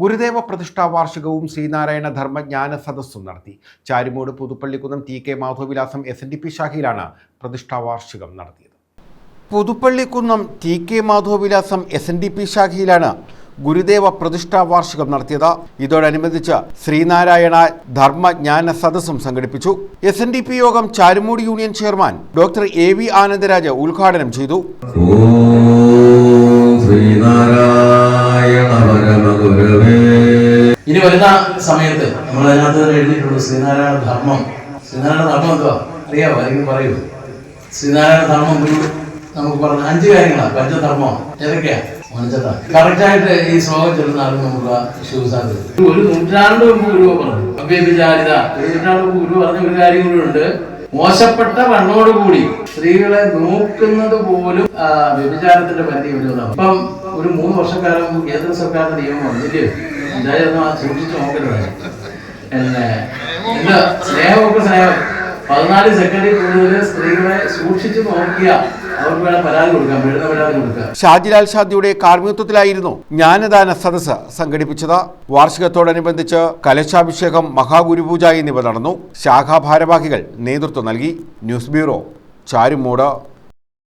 ഗുരുദേവ പ്രതിഷ്ഠാ വാർഷികവും ശ്രീനാരായണ ധർമ്മജ്ഞാന സദസ്സും നടത്തി. Charummoodu Puthuppallikkunnam T K Madhavavilasam S N D P ശാഖയിലാണ് പ്രതിഷ്ഠാ വാർഷികം നടത്തിയത്. Puthuppallikkunnam T K Madhavavilasam S N D P ശാഖയിലാണ് Gurudeva പ്രതിഷ്ഠാ വാർഷികം നടത്തിയത്. ഇതോടനുബന്ധിച്ച് ശ്രീനാരായണ ധർമ്മജ്ഞാന സദസ്സും സംഘടിപ്പിച്ചു. എസ് എൻ ഡി പി യോഗം ചാരുമൂടി union chairman doctor A V Anandaraj ഉദ്ഘാടനം ചെയ്തു. ഇനി വരുന്ന സമയത്ത് നമ്മൾ അതിനകത്ത് എഴുതിയിട്ടുള്ളൂ ശ്രീനാരായണ ധർമ്മം. ശ്രീനാരായണ ധർമ്മം എന്തുവാ? അറിയാവോ? അല്ലെങ്കിൽ പറയൂ. ശ്രീനാരായണ ധർമ്മം ഗുരു നമുക്ക് പറഞ്ഞ അഞ്ച് കാര്യങ്ങളാണ്. പഞ്ചധർമ്മം. ഏതൊക്കെയാ? മനസ്സിലാ കറക്റ്റായിട്ട് ഈ ശ്ലോകം ചൊല്ലുന്ന നമുക്ക് ശിവസാധ്യത ഒരു നൂറ്റാണ്ട് മുമ്പ് ഗുരു പറഞ്ഞു. ഒരു നൂറ്റാണ്ട് മുമ്പ് ഗുരു പറഞ്ഞ ഒരു കാര്യം കൂടി ഉണ്ട്. മോശപ്പെട്ട കണ്ണോടുകൂടി സ്ത്രീകളെ നോക്കുന്നത് പോലും വ്യഭിചാരത്തിന്റെ പരിധി വരുന്നതാണ് ഇപ്പം ഒരു മൂന്ന് വർഷക്കാലം കേന്ദ്ര സർക്കാരിന്റെ നിയമം വന്നില്ലേ? എന്തായാലും സൂക്ഷിച്ചു സ്നേഹമൊക്കെ സ്നേഹം. പതിനാല് സെക്കൻഡിൽ കൂടുതൽ സ്ത്രീകളെ സൂക്ഷിച്ചു നോക്കിയ അവർക്ക് വേണം പരാതി കൊടുക്കാം വീഴുന്ന പരാതി കൊടുക്കാം. ഷാജിലാൽ ഷാദിയുടെ കാർമ്മികത്വത്തിലായിരുന്നു ജ്ഞാനദാന സദസ്സ് സംഘടിപ്പിച്ചത്. വാർഷികത്തോടനുബന്ധിച്ച് കലശാഭിഷേകം മഹാഗുരുപൂജ എന്നിവ നടന്നു. ശാഖാഭാരവാഹികൾ നേതൃത്വം നൽകി. News bureau Charummoodu.